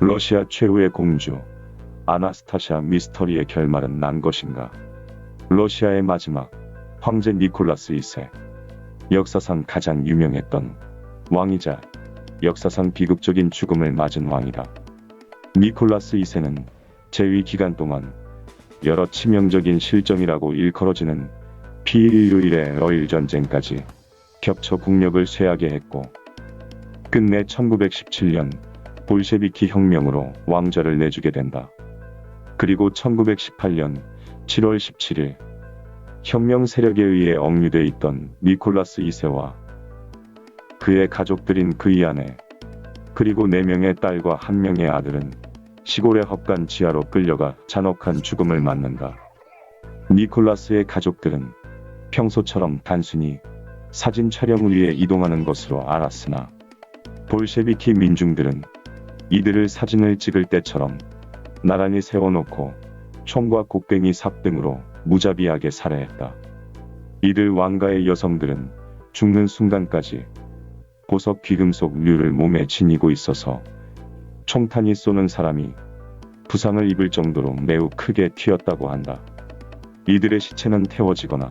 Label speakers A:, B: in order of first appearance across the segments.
A: 러시아 최후의 공주 아나스타샤 미스터리의 결말은 난 것인가? 러시아의 마지막 황제 니콜라스 2세 역사상 가장 유명했던 왕이자 역사상 비극적인 죽음을 맞은 왕이다. 니콜라스 2세는 재위 기간 동안 여러 치명적인 실정이라고 일컬어지는 피일유일의 러일 전쟁까지 겹쳐 국력을 쇠하게 했고 끝내 1917년 볼셰비키 혁명으로 왕좌를 내주게 된다. 그리고 1918년 7월 17일 혁명 세력에 의해 억류돼 있던 니콜라스 2세와 그의 가족들인 그의 아내 그리고 4명의 딸과 1명의 아들은 시골의 헛간 지하로 끌려가 잔혹한 죽음을 맞는다. 니콜라스의 가족들은 평소처럼 단순히 사진 촬영을 위해 이동하는 것으로 알았으나 볼셰비키 민중들은 이들을 사진을 찍을 때처럼 나란히 세워놓고 총과 곡괭이 삽 등으로 무자비하게 살해했다. 이들 왕가의 여성들은 죽는 순간까지 보석 귀금속 류를 몸에 지니고 있어서 총탄이 쏘는 사람이 부상을 입을 정도로 매우 크게 튀었다고 한다. 이들의 시체는 태워지거나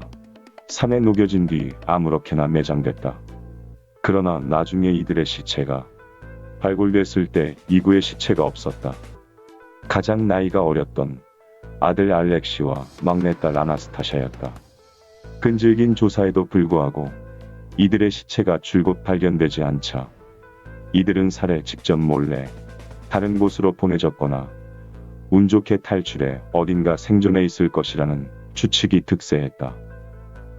A: 산에 녹여진 뒤 아무렇게나 매장됐다. 그러나 나중에 이들의 시체가 발굴됐을 때 이구의 시체가 없었다. 가장 나이가 어렸던 아들 알렉시와 막내딸 아나스타샤였다. 끈질긴 조사에도 불구하고 이들의 시체가 줄곧 발견되지 않자 이들은 살해 직전 몰래 다른 곳으로 보내졌거나 운 좋게 탈출해 어딘가 생존해 있을 것이라는 추측이 득세했다.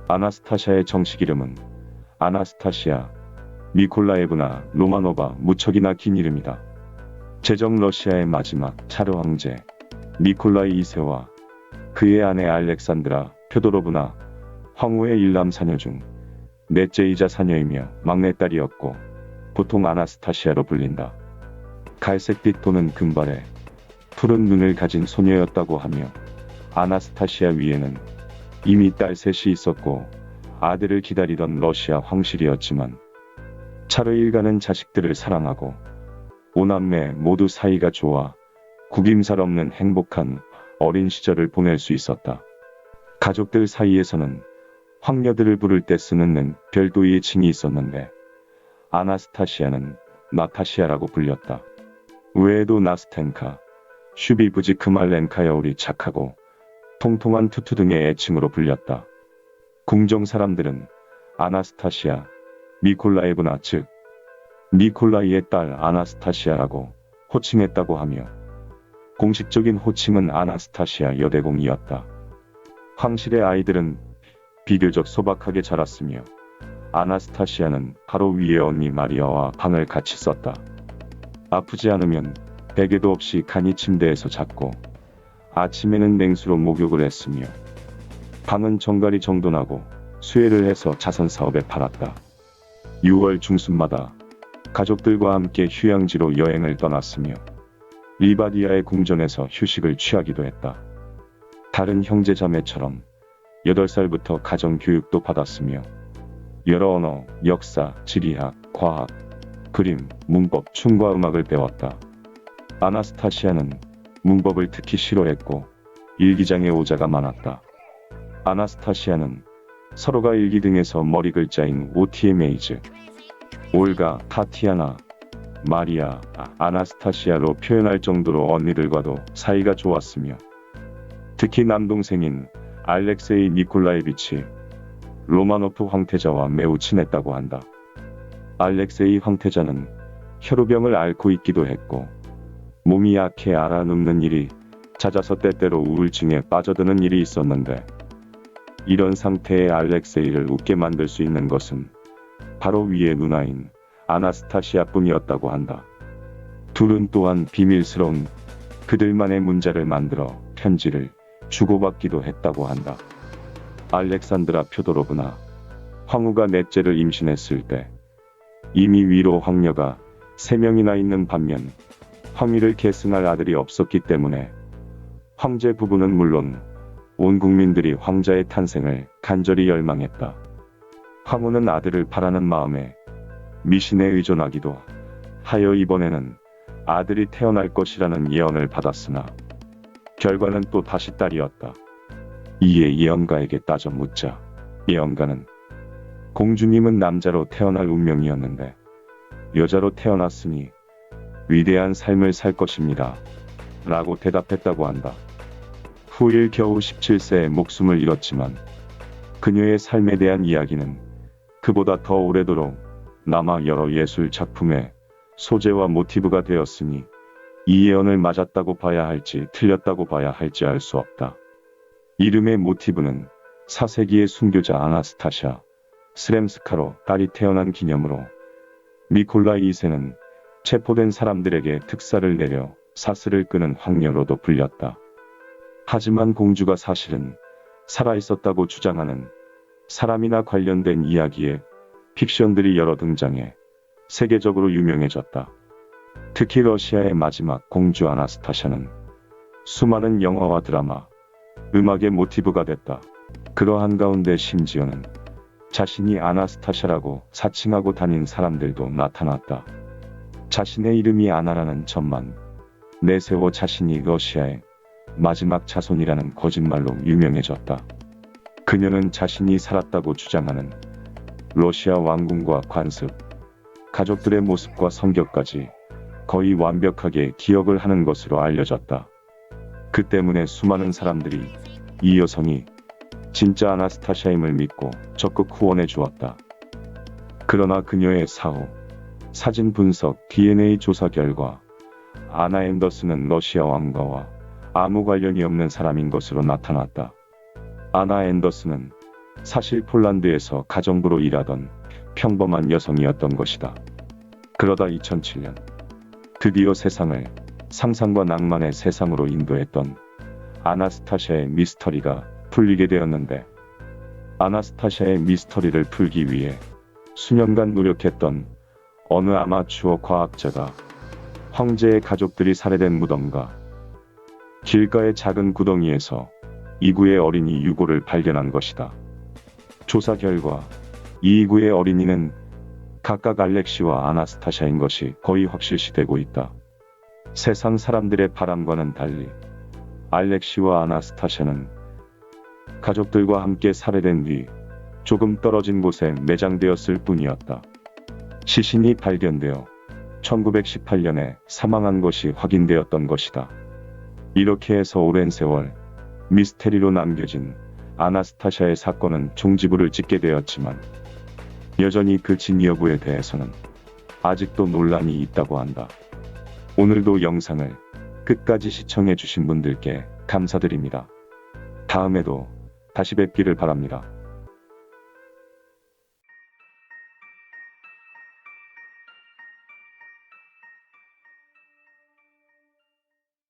A: 아나스타샤의 정식 이름은 아나스타시아 미콜라에브나 로마노바 무척이나 긴 이름이다. 제정 러시아의 마지막 차르 황제 니콜라이 2세와 그의 아내 알렉산드라 표도로브나 황후의 일남 사녀 중 넷째이자 사녀이며 막내딸이었고 보통 아나스타시아로 불린다. 갈색빛 도는 금발에 푸른 눈을 가진 소녀였다고 하며 아나스타시아 위에는 이미 딸 셋이 있었고 아들을 기다리던 러시아 황실이었지만 차르 일가는 자식들을 사랑하고 오남매 모두 사이가 좋아 구김살 없는 행복한 어린 시절을 보낼 수 있었다. 가족들 사이에서는 황녀들을 부를 때 쓰는 는 별도의 칭이 있었는데 아나스타시아는 나타시아라고 불렸다. 외에도 나스텐카, 슈비브지크말렌카여울이 착하고 통통한 투투 등의 애칭으로 불렸다. 궁정 사람들은 아나스타시아, 미콜라에브나 즉 니콜라이의 딸 아나스타시아라고 호칭했다고 하며 공식적인 호칭은 아나스타시아 여대공이었다. 황실의 아이들은 비교적 소박하게 자랐으며 아나스타시아는 바로 위의 언니 마리아와 방을 같이 썼다. 아프지 않으면 베개도 없이 간이 침대에서 잤고 아침에는 냉수로 목욕을 했으며 방은 정갈이 정돈하고 수혜를 해서 자선 사업에 팔았다. 6월 중순마다 가족들과 함께 휴양지로 여행을 떠났으며 리바디아의 궁전에서 휴식을 취하기도 했다. 다른 형제자매처럼 8살부터 가정 교육도 받았으며 여러 언어, 역사, 지리학, 과학, 그림, 문법, 춤과 음악을 배웠다. 아나스타시아는 문법을 특히 싫어했고 일기장에 오자가 많았다. 아나스타시아는 서로가 일기 등에서 머리 글자인 오티에메이즈, 올가, 타티아나, 마리아, 아나스타시아로 표현할 정도로 언니들과도 사이가 좋았으며 특히 남동생인 알렉세이 니콜라이비치 로마노프 황태자와 매우 친했다고 한다. 알렉세이 황태자는 혈우병을 앓고 있기도 했고 몸이 약해 알아눕는 일이 잦아서 때때로 우울증에 빠져드는 일이 있었는데 이런 상태의 알렉세이를 웃게 만들 수 있는 것은 바로 위의 누나인 아나스타시아 뿐이었다고 한다. 둘은 또한 비밀스러운 그들만의 문자를 만들어 편지를 주고받기도 했다고 한다. 알렉산드라 표도로브나 황후가 넷째를 임신했을 때 이미 위로 황녀가 세 명이나 있는 반면 황위를 계승할 아들이 없었기 때문에 황제 부부는 물론 온 국민들이 황자의 탄생을 간절히 열망했다. 황후는 아들을 바라는 마음에 미신에 의존하기도 하여 이번에는 아들이 태어날 것이라는 예언을 받았으나 결과는 또 다시 딸이었다. 이에 예언가에게 따져 묻자 예언가는 공주님은 남자로 태어날 운명이었는데 여자로 태어났으니 위대한 삶을 살 것입니다. 라고 대답했다고 한다. 후일 겨우 17세에 목숨을 잃었지만 그녀의 삶에 대한 이야기는 그보다 더 오래도록 남아 여러 예술 작품의 소재와 모티브가 되었으니 이 예언을 맞았다고 봐야 할지 틀렸다고 봐야 할지 알 수 없다. 이름의 모티브는 4세기의 순교자 아나스타샤 스렘스카로 딸이 태어난 기념으로 미콜라이 2세는 체포된 사람들에게 특사를 내려 사슬을 끄는 황녀로도 불렸다. 하지만 공주가 사실은 살아있었다고 주장하는 사람이나 관련된 이야기에 픽션들이 여러 등장해 세계적으로 유명해졌다. 특히 러시아의 마지막 공주 아나스타샤는 수많은 영화와 드라마, 음악의 모티브가 됐다. 그러한 가운데 심지어는 자신이 아나스타샤라고 사칭하고 다닌 사람들도 나타났다. 자신의 이름이 아나라는 점만 내세워 자신이 러시아의 마지막 자손이라는 거짓말로 유명해졌다. 그녀는 자신이 살았다고 주장하는 러시아 왕궁과 관습, 가족들의 모습과 성격까지 거의 완벽하게 기억을 하는 것으로 알려졌다. 그 때문에 수많은 사람들이 이 여성이 진짜 아나스타샤임을 믿고 적극 후원해 주었다. 그러나 그녀의 사후, 사진 분석, DNA 조사 결과 아나 앤더슨은 러시아 왕가와 아무 관련이 없는 사람인 것으로 나타났다. 아나 앤더슨은 사실 폴란드에서 가정부로 일하던 평범한 여성이었던 것이다. 그러다 2007년 드디어 세상을 상상과 낭만의 세상으로 인도했던 아나스타샤의 미스터리가 풀리게 되었는데 아나스타샤의 미스터리를 풀기 위해 수년간 노력했던 어느 아마추어 과학자가 황제의 가족들이 살해된 무덤과 길가의 작은 구덩이에서 이구의 어린이 유고를 발견한 것이다. 조사 결과 이 이구의 어린이는 각각 알렉시와 아나스타샤인 것이 거의 확실시되고 있다. 세상 사람들의 바람과는 달리 알렉시와 아나스타샤는 가족들과 함께 살해된 뒤 조금 떨어진 곳에 매장되었을 뿐이었다. 시신이 발견되어 1918년에 사망한 것이 확인되었던 것이다. 이렇게 해서 오랜 세월 미스테리로 남겨진 아나스타샤의 사건은 종지부를 찍게 되었지만 여전히 그 진위 여부에 대해서는 아직도 논란이 있다고 한다. 오늘도 영상을 끝까지 시청해주신 분들께 감사드립니다. 다음에도 다시 뵙기를 바랍니다.